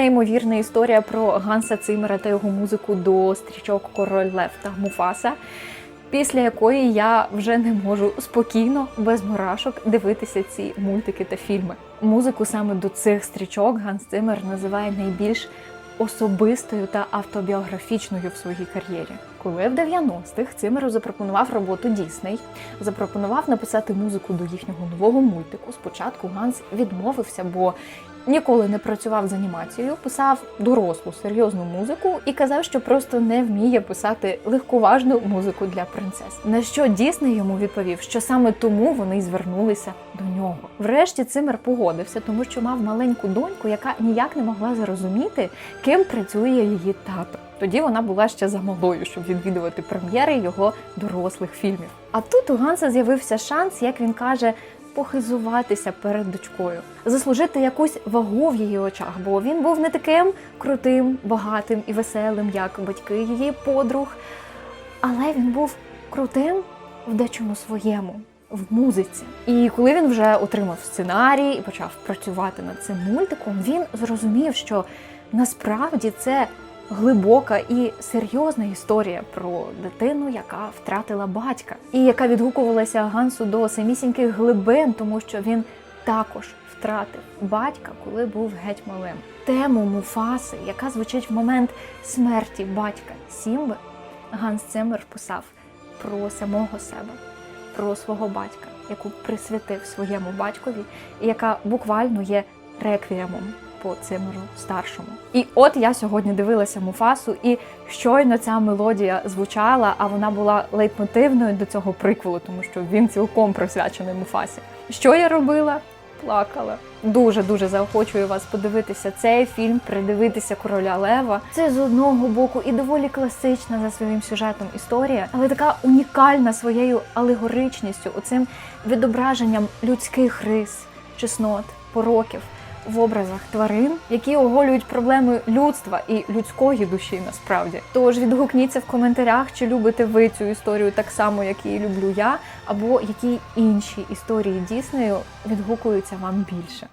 неймовірна історія про Ганса Циммера та його музику до стрічок Король Лев та Муфаса. Після якої я вже не можу спокійно, без мурашок дивитися ці мультики та фільми. Музику саме до цих стрічок Ганс Циммер називає найбільш особистою та автобіографічною в своїй кар'єрі. Коли в 90-х Циммеру запропонував роботу Дісней, запропонував написати музику до їхнього нового мультику. Спочатку Ганс відмовився, бо ніколи не працював з анімацією, писав дорослу серйозну музику і казав, що просто не вміє писати легковажну музику для принцес. На що Дісней йому відповів, що саме тому вони й звернулися до нього. Врешті Циммер погодився, тому що мав маленьку доньку, яка ніяк не могла зрозуміти, ким працює її тато. Тоді вона була ще замалою, щоб відвідувати прем'єри його дорослих фільмів. А тут у Ганса з'явився шанс, як він каже, похизуватися перед дочкою, заслужити якусь вагу в її очах, бо він був не таким крутим, багатим і веселим, як батьки її подруг. Але він був крутим в дечому своєму. В музиці, і коли він вже отримав сценарій і почав працювати над цим мультиком, він зрозумів, що насправді це глибока і серйозна історія про дитину, яка втратила батька, і яка відгукувалася Гансу до самісіньких глибин, тому що він також втратив батька, коли був геть малим. Тему Муфаси, яка звучить в момент смерті батька Сімби, Ганс Циммер писав про самого себе, про свого батька, яку присвятив своєму батькові, і яка буквально є реквіємом по Цимеру старшому. І от я сьогодні дивилася Муфасу, і щойно ця мелодія звучала, а вона була лейтмотивною до цього приквелу, тому що він цілком присвячений Муфасі. Що я робила? Плакала. Дуже дуже заохочую вас подивитися цей фільм, придивитися короля Лева. Це з одного боку і доволі класична за своїм сюжетом історія, але така унікальна своєю алегоричністю, оцим відображенням людських рис, чеснот, пороків в образах тварин, які оголюють проблеми людства і людської душі насправді. Тож відгукніться в коментарях, чи любите ви цю історію так само, як її люблю я, або які інші історії Діснею відгукуються вам більше.